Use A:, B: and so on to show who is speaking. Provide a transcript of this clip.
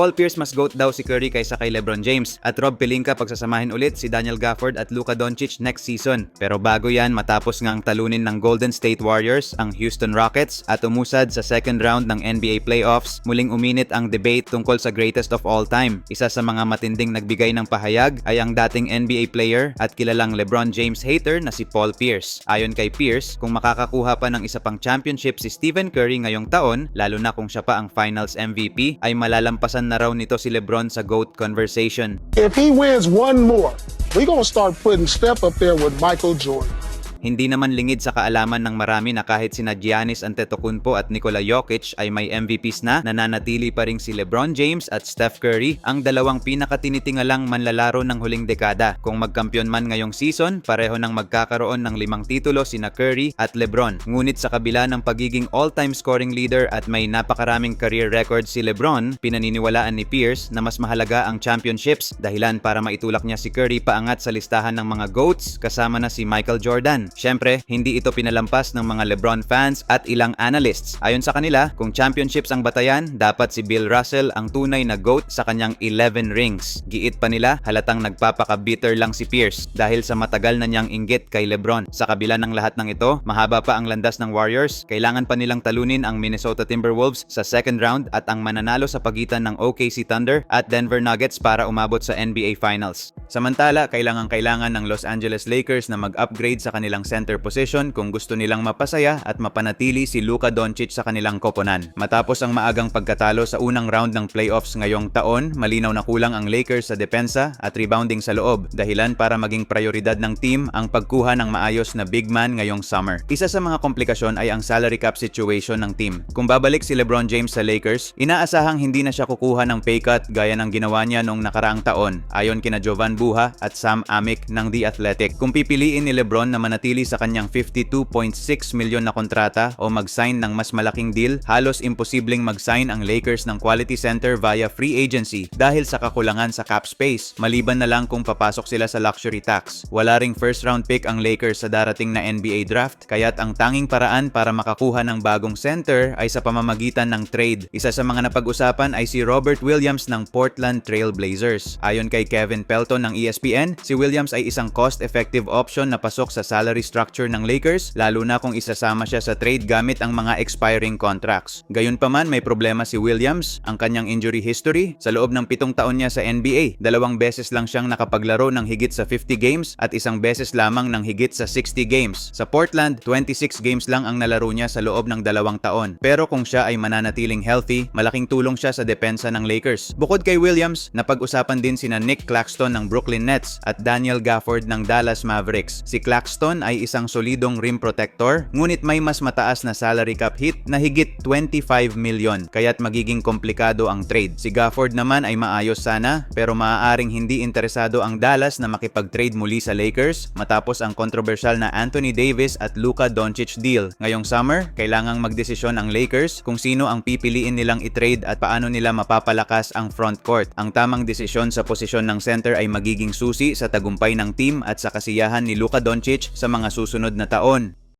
A: Paul Pierce mas GOAT daw si Curry kaysa kay LeBron James at Rob Pelinka pagsasamahin ulit si Daniel Gafford at Luka Doncic next season. Pero bago yan, matapos ngang talunin ng Golden State Warriors ang Houston Rockets at umusad sa second round ng NBA playoffs, muling uminit ang debate tungkol sa greatest of all time. Isa sa mga matinding nagbigay ng pahayag ay ang dating NBA player at kilalang LeBron James hater na si Paul Pierce. Ayon kay Pierce, kung makakakuha pa ng isa pang championship si Stephen Curry ngayong taon, lalo na kung siya pa ang finals MVP, ay malalampasan na raw nito si LeBron sa GOAT conversation.
B: If he wins one more, we're to start putting Steph up there with Michael Jordan.
A: Hindi naman lingid sa kaalaman ng marami na kahit sina Giannis Antetokounmpo at Nikola Jokic ay may MVPs na, nananatili pa rin si LeBron James at Steph Curry ang dalawang pinakatinitingalang manlalaro ng huling dekada. Kung magkampiyon man ngayong season, pareho nang magkakaroon ng limang titulo sina Curry at LeBron. Ngunit sa kabila ng pagiging all-time scoring leader at may napakaraming career record si LeBron, pinaniniwalaan ni Pierce na mas mahalaga ang championships dahilan para maitulak niya si Curry paangat sa listahan ng mga GOATs kasama na si Michael Jordan. Siyempre, hindi ito pinalampas ng mga LeBron fans at ilang analysts. Ayon sa kanila, kung championships ang batayan, dapat si Bill Russell ang tunay na GOAT sa kanyang 11 rings. Giit pa nila, halatang nagpapaka-bitter lang si Pierce dahil sa matagal na niyang inggit kay LeBron. Sa kabila ng lahat ng ito, mahaba pa ang landas ng Warriors, kailangan pa nilang talunin ang Minnesota Timberwolves sa second round at ang mananalo sa pagitan ng OKC Thunder at Denver Nuggets para umabot sa NBA Finals. Samantala, kailangan-kailangan ng Los Angeles Lakers na mag-upgrade sa kanilang center position kung gusto nilang mapasaya at mapanatili si Luka Doncic sa kanilang koponan. Matapos ang maagang pagkatalo sa unang round ng playoffs ngayong taon, malinaw na kulang ang Lakers sa depensa at rebounding sa loob, dahilan para maging prioridad ng team ang pagkuha ng maayos na big man ngayong summer. Isa sa mga komplikasyon ay ang salary cap situation ng team. Kung babalik si LeBron James sa Lakers, inaasahang hindi na siya kukuha ng pay cut gaya ng ginawa niya noong nakaraang taon, ayon kina Jovan Buha at Sam Amick ng The Athletic. Kung pipiliin ni LeBron na manatili sa kanyang 52.6 milyon na kontrata o mag-sign ng mas malaking deal, halos imposibleng mag-sign ang Lakers ng quality center via free agency dahil sa kakulangan sa cap space, maliban na lang kung papasok sila sa luxury tax. Wala ring first round pick ang Lakers sa darating na NBA draft, kaya't ang tanging paraan para makakuha ng bagong center ay sa pamamagitan ng trade. Isa sa mga napag-usapan ay si Robert Williams ng Portland Trail Blazers. Ayon kay Kevin Pelton ng ESPN, si Williams ay isang cost-effective option na pasok sa salary structure ng Lakers, lalo na kung isasama siya sa trade gamit ang mga expiring contracts. Gayunpaman, may problema si Williams, ang kanyang injury history. Sa loob ng pitong taon niya sa NBA, dalawang beses lang siyang nakapaglaro ng higit sa 50 games at isang beses lamang ng higit sa 60 games. Sa Portland, 26 games lang ang nalaro niya sa loob ng dalawang taon. Pero kung siya ay mananatiling healthy, malaking tulong siya sa depensa ng Lakers. Bukod kay Williams, napag-usapan din sina Nick Claxton ng Brooklyn Nets at Daniel Gafford ng Dallas Mavericks. Si Claxton ay isang solidong rim protector, ngunit may mas mataas na salary cap hit na higit 25 million, kaya't magiging komplikado ang trade. Si Gafford naman ay maayos sana, pero maaaring hindi interesado ang Dallas na makipag-trade muli sa Lakers matapos ang kontrobersyal na Anthony Davis at Luka Doncic deal. Ngayong summer, kailangang magdesisyon ang Lakers kung sino ang pipiliin nilang i-trade at paano nila mapapalakas ang front court. Ang tamang desisyon sa posisyon ng center ay magiging susi sa tagumpay ng team at sa kasiyahan ni Luka Doncic sa mga susunod na taon.